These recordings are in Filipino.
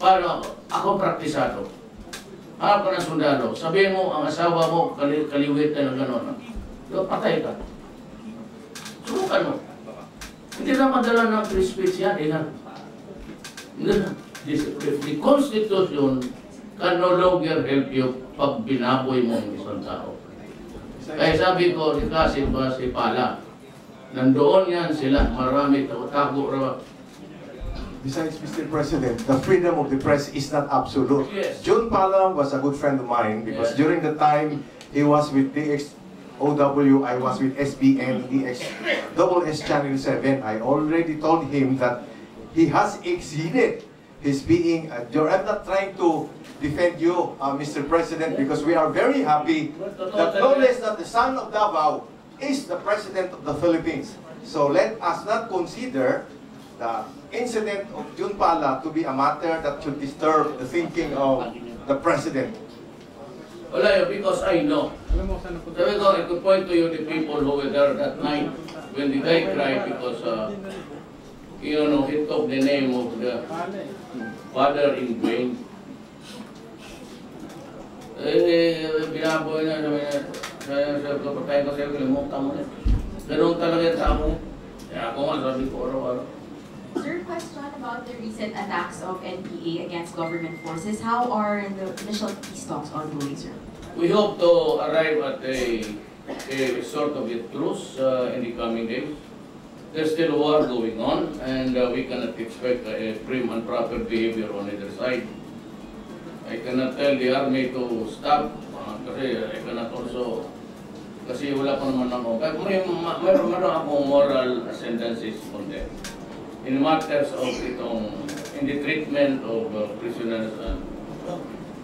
Paano ako? Ako praktisado. Ka ng sundalo. Sabihin mo, ang asawa mo, kali kaliwit na gano'n. Diba, patay ka. Subukan mo. Hindi na madala ng free speech yan, eh. ha? Hindi na. If the Constitution can no longer help you pag binaboy mo ang isang tao. Kaya sabi ko, ni Kasim ba si Pala, nandoon yan sila, marami tago raw. Besides, Mr. President, the freedom of the press is not absolute. Yes. June Palam was a good friend of mine because Yes. during the time he was with DXOW, I was with SBN, DX, double S Channel 7. I already told him that he has exceeded his being, uh, you're- I'm not trying to defend you, uh, Mr. President, because we are very happy that no less than the son of Davao is the President of the Philippines. So let us not consider the incident of June Pala to be a matter that should disturb the thinking of the President. Wala yun, because I know. Sabi ko, I could point to you the people who were there that night when the guy cried because, uh, you know, he took the name of the father in vain. Eh, binaboy na, sabi na, sabi sa kapatay ko sa'yo, kalimutan mo na. Ganun talaga yung tao. Kaya ako nga, sabi ko, araw-araw. About the recent attacks of NPA against government forces. How are the initial peace talks ongoing, sir? We hope to arrive at a, a sort of a truce uh, in the coming days. There's still war going on, and uh, we cannot expect a prim and proper behavior on either side. I cannot tell the army to stop, uh, kasi I cannot also, kasi wala pa naman ako. May, ma- mayroon meron akong moral ascendancies on them. In matters of itong, in the treatment of uh, prisoners and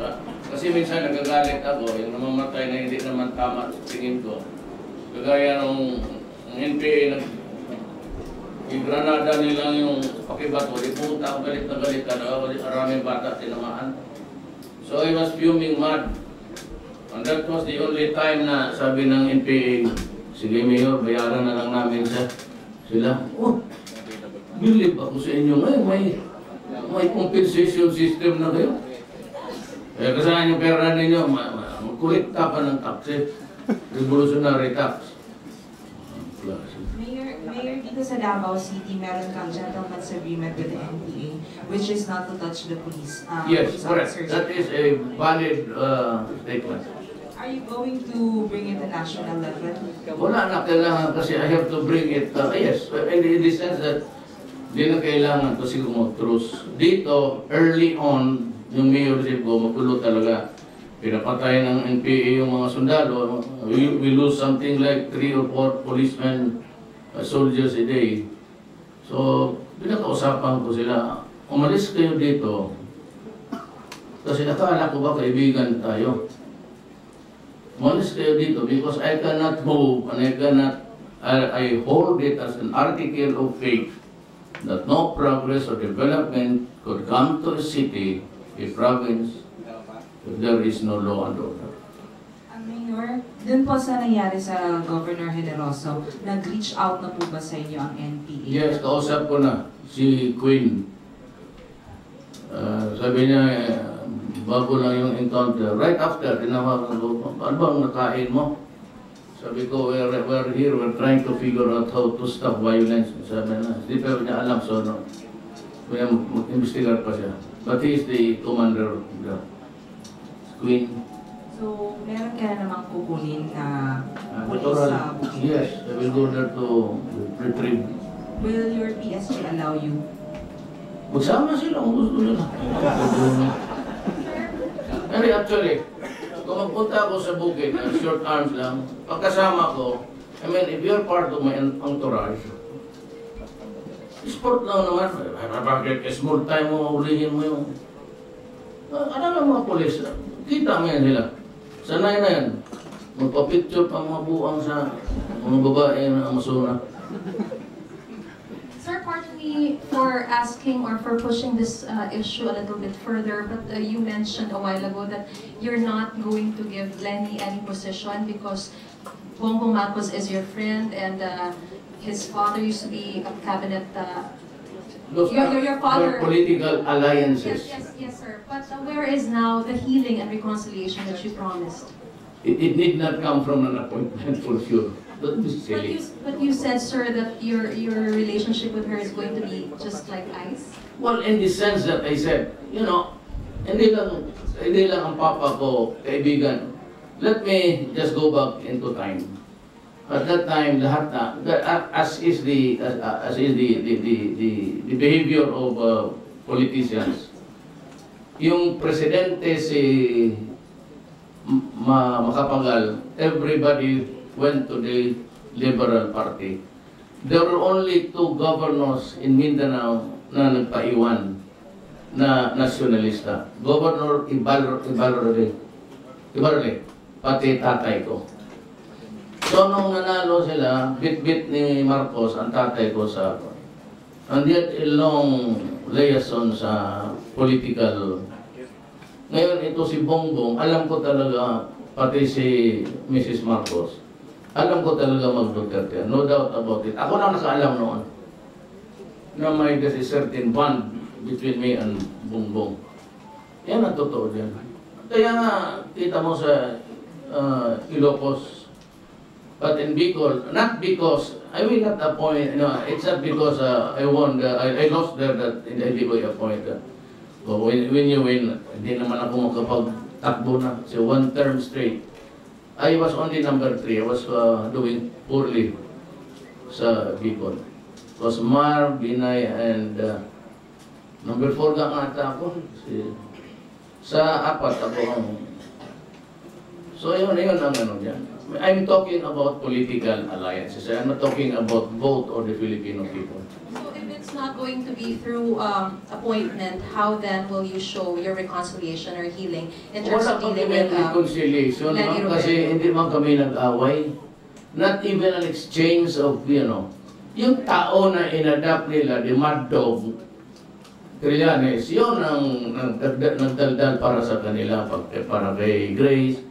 Ah, Kasi minsan nagagalit ako, yung namamatay na hindi naman tama tingin ko. Kagaya nung NPA nag yung granada nila yung pakibato, di pumunta ako galit na galit ka, maraming bata tinamaan. So I was fuming mad. And that was the only time na sabi ng NPA, sige Mayor, bayaran na lang namin sa sila. Oh, believe ako sa inyo ngayon, may, may compensation system na kayo. Eh, kasama yung pera ninyo, ma- ma- magkulikta pa ng taxi. Revolutionary tax. Mayor, Mayor, dito sa Davao City, meron kang gentleman's agreement with the NPA, which is not to touch the police. uh, Yes, police correct. officers. That is a valid uh, statement. Are you going to bring it to national level? Wala na kailangan kasi I have to bring it, uh, yes, in the sense that di na kailangan to siguro truce. Dito, early on, yung mayorship ko, magulo talaga. Pinapatay ng NPA yung mga sundalo. We, we lose something like three or four policemen, uh, soldiers a day. So, pinakausapan ko sila, umalis kayo dito. Kasi akala ko ba kaibigan tayo. Umalis kayo dito because I cannot move and I cannot, I, I hold it as an article of faith that no progress or development could come to a city, a province, if there is no law and order. Ang Mayor, dun po sa nangyari sa Governor Generoso, nag-reach out na po ba sa inyo ang NPA? Yes, kausap ko na si Queen. Uh, sabi niya, bago lang yung encounter. Right after, tinawagan ko, ano bang nakain mo? Sabi ko, we're, we're here, we're trying to figure out how to stop violence. Sabi na, hindi pa niya alam, so no. Kaya mag-investigar pa siya. But he is the commander of the Queen. So, meron ka na namang kukunin na Uh, police Doctoral, sa Bukidnon? yes, I will go there to retrieve. Will your PSG allow you? Magsama sila kung gusto nila. Pero actually, kung magpunta ako sa bukid, na short arms lang, pagkasama ko, I mean, if you're part of my entourage, sport lang naman. Bakit small time mo, ulihin mo yung... Ah, Ano ng mga polis? Kita mo yan sila. Sanay na yan. Magpa-picture pa mga buwang sa mga babae na Amazona. Pardon me for asking or for pushing this uh, issue a little bit further, but uh, you mentioned a while ago that you're not going to give Lenny any position because Bongbong Marcos is your friend and uh, his father used to be a cabinet uh, Those Your- your- your father- are political Yes, alliances. yes, yes, sir. But uh, where is now the healing and reconciliation that you promised? It, it need not come from an appointment for sure. Don't be But you, but you said, sir, that your your relationship with her is going to be just like ice. Well, in the sense that I said, you know, hindi lang, hindi lang ang papa ko, kaibigan. Let me just go back into time. At that time, lahat na, the- as is the, as, as is the, the, the, the, the behavior of uh, politicians, yung presidente si ma Makapagal, everybody went to the Liberal Party. There were only two governors in Mindanao na nagpaiwan na nasyonalista. Governor Ibarre, Ibarre, pati tatay ko. So nung nanalo sila, bit-bit ni Marcos ang tatay ko sa and yet a long liaison sa political ngayon ito si Bongbong, alam ko talaga, pati si Mrs. Marcos, alam ko talaga mag-Duterte. No doubt about it. Ako lang nakaalam noon na may there's a certain bond between me and Bongbong. Yan ang totoo din. Kaya nga, kita mo sa uh, Ilocos, but in Bicol, not because, I will not appoint, no, it's not because uh, I won, the, I, I lost there that hindi ko i-appoint. Uh, But when, when you win, hindi naman ako makapag-takbo na. So one term straight. I was only number three. I was uh, doing poorly sa Bicol. It was Mar, Binay, and uh, number four nga ata ako. Si, sa apat ako ang... So yun, yun ang ano dyan. I'm talking about political alliances. I'm not talking about vote or the Filipino people. Not going to be through um, appointment, how then will you show your reconciliation or healing in terms Wala of dealing with um, reconciliation, ma'am, kasi hindi man kami nag-away. Not even an exchange of, you know, yung tao na inadapt nila, the mad dog, Trillanes, yun ang nagdaldal para sa kanila, pag, para kay Grace.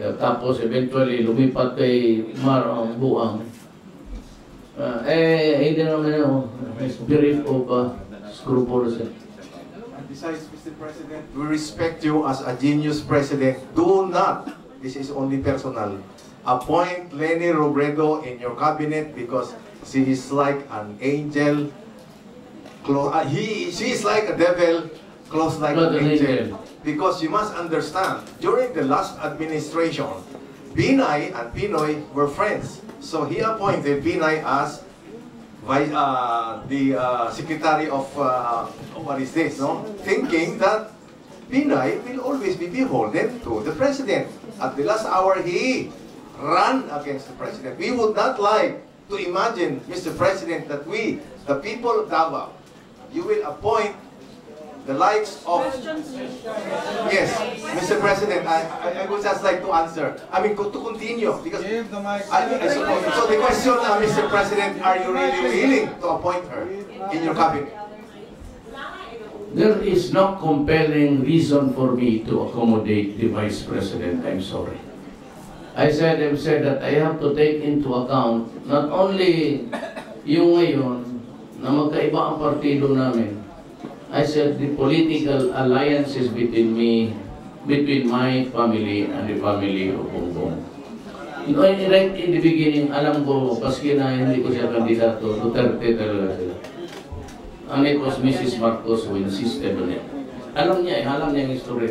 Eh, Tapos eventually lumipat kay Mar ang buang. Ah, eh, hindi naman ano, spirit of uh. Besides, Mr. President, we respect you as a genius president. Do not, this is only personal, appoint Lenny Robredo in your cabinet because she is like an angel. Close, uh, he, she is like a devil, close like an an angel. angel. Because you must understand, during the last administration, Binay and Pinoy were friends. So he appointed Binay as vice, uh, the uh, secretary of uh, what is this, no? Thinking that Binay will always be beholden to the president. At the last hour, he ran against the president. We would not like to imagine, Mr. President, that we, the people of Davao, you will appoint the likes of Yes, Mr. President, I, I, I would just like to answer. I mean, to continue, because Give the mic. I, I suppose, so the question, uh, Mr. President, are you really willing to appoint her in your cabinet? There is no compelling reason for me to accommodate the Vice President. I'm sorry. I said, I've said that I have to take into account not only yung ngayon na magkaiba ang partido namin. I said the political alliances between me, between my family and the family of Bongbong. You know, right in the beginning, alam ko, paski na hindi ko siya kandidato, Duterte talaga sila. And it was Mrs. Marcos who insisted on it. Alam niya eh, alam niya yung history.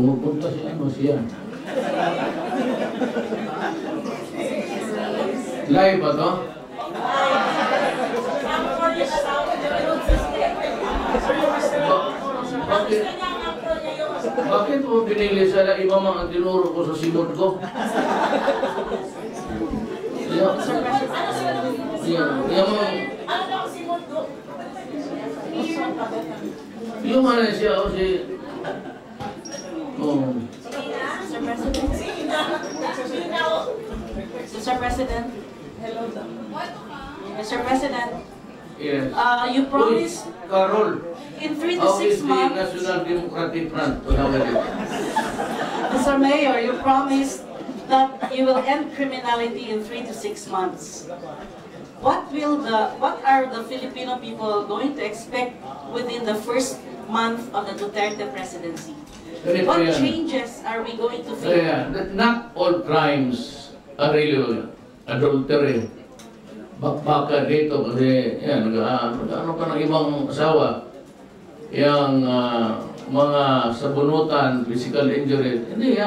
Pumupunta si ano siya. Live ba to? Ba- bakit? Bakit mo pinili sa iba mga tinuro ko sa simot ko? Yeah. Yeah. Yung ano siya o si... Mr. President. Hello. Mr. President. Yes. Uh, you promised Carol, in three to how six is the National Democratic Front? How? Mr. Mayor, you promised that you will end criminality in three to six months. What will the, what are the Filipino people going to expect within the first month of the Duterte presidency? What changes are we going to feel? Not all crimes really adultery. Bakbaka dito kasi, yan, ah, nag-ano ka ng ibang asawa. Yang ah, mga sabunutan, physical injuries. Hindi,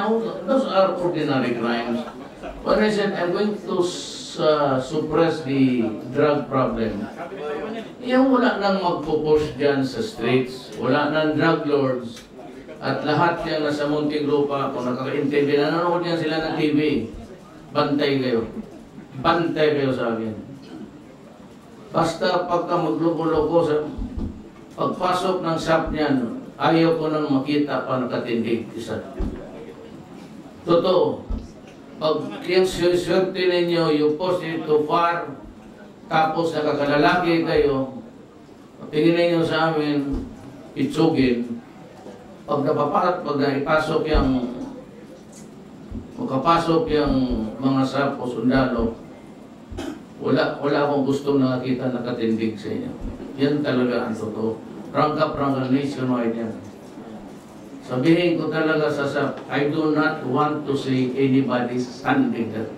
those are ordinary crimes. When I said, I'm going to uh, suppress the drug problem, yung wala nang magpo-push dyan sa streets, wala nang drug lords, at lahat yan nasa munting lupa, kung nakaka-intindi, nanonood yan sila ng TV. Bantay kayo. Bantay kayo sa akin. Basta pagka magloko-loko sa pagpasok ng shop niyan, ayaw ko nang makita pa nakatindig isa. Totoo. Pag yung swerte ninyo, you post it too far, tapos nakakalalaki kayo, tingin ninyo sa amin, itsugin, pag napaparat, pag naipasok yung makapasok yung mga sapo, sundalo, wala, wala akong gustong nakakita nakatindig sa inyo. Yan talaga ang totoo. Rangka prangka nationwide yan. Sabihin ko talaga sa SAP, I do not want to see anybody standing there.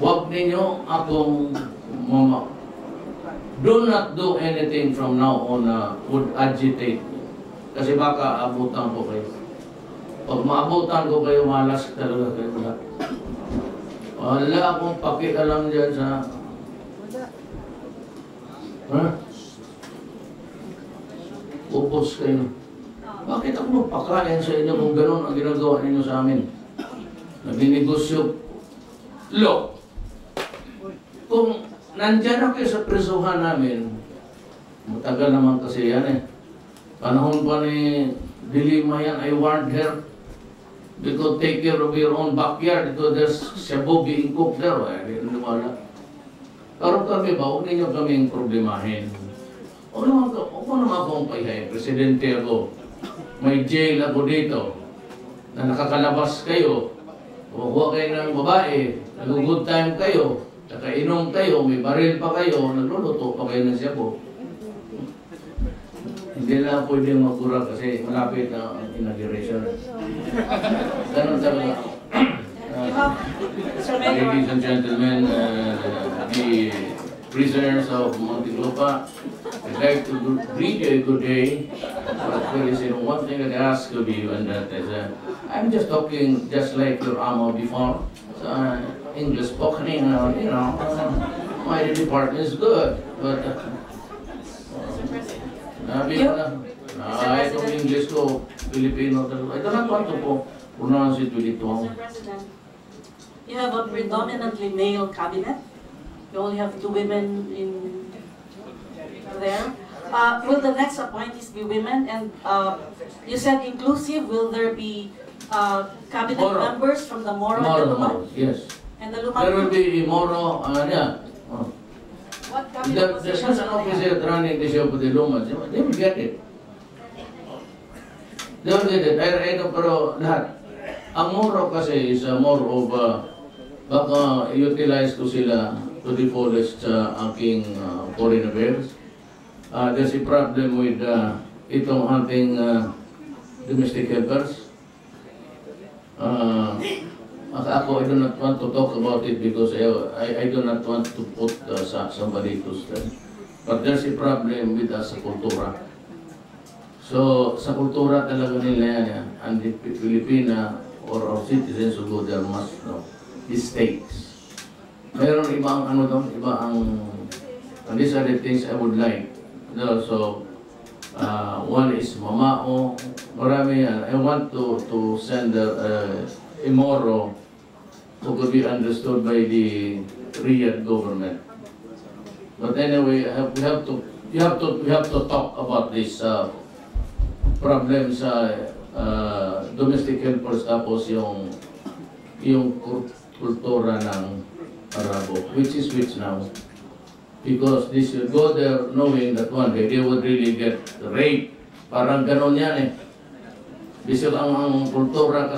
Huwag ninyo akong mama. Do not do anything from now on na would agitate. Kasi baka abutan ko kayo. Pag maabutan ko kayo, malas talaga kayo lahat. Wala akong pakialam dyan sa... Ha? Upos kayo. Bakit ako magpakain sa inyo kung gano'n ang ginagawa ninyo sa amin? Nagninegosyo. Look, kung nandyan ako sa presuhan namin, matagal naman kasi yan eh. Panahon pa ni Dilima yan, I warned her, because take care of your own backyard, because there's shabu being cooked there. Eh, hindi wala. Pero kami ba, huwag ninyo kaming problemahin. O naman, o naman akong pahihay, presidente ako, may jail ako dito, na nakakalabas kayo, kumukuha kayo ng babae, nag-good time kayo, nakainom kayo, may baril pa kayo, nagluluto pa kayo ng shabu. Hindi na pwede magkura kasi malapit na ang inauguration. Ganun talaga. You have, Mr. Mayor, Ladies and gentlemen, uh, the prisoners of Montelupa, I'd like to greet you a good day. But there is uh, one thing that I ask of you, and that is, uh, I'm just talking just like your amo before. So, uh, English spoken, uh, you know, uh, my department is good, but uh, Nabi You- na, ah, itong English ko, Filipino talaga. I don't want to po pronounce it with it. Mr. President, you have a predominantly male cabinet. You only have two women in there. Uh, will the next appointees be women? And uh, you said inclusive. Will there be uh, cabinet Moro. members from the Moro and the Moro, Lumad? Moro, yes. And the There will be Moro, uh, yeah. The, the positions person will they have? officer running the show for the Lumad, they will get it. They will get it. I, I know, pero lahat. Ang Moro kasi is uh, more of, uh, baka utilize ko sila to the fullest sa aking uh, foreign affairs. Uh, there's a problem with uh, itong ating uh, domestic helpers. Uh, ako, I do not want to talk about it because I, I, do not want to put uh, somebody to stand. But there's a problem with us sa kultura. So, sa kultura talaga nila yan, and the Pi- Filipina or our citizens who go there must know the stakes. Meron ibang ano doon, iba ang, and these are the things I would like. So, uh, one is Mamao, marami yan. I want to, to send a, uh, a Moro who could be understood by the Riyadh government. But anyway, have- we have to, you have to, we have to talk about this uh, problem sa uh, domestic helpers tapos yung yung kul- kultura ng Arabo, which is which now. Because they should go there knowing that one day they would really get raped. Parang ganon yan eh. Bisil ang, ang kultura kasi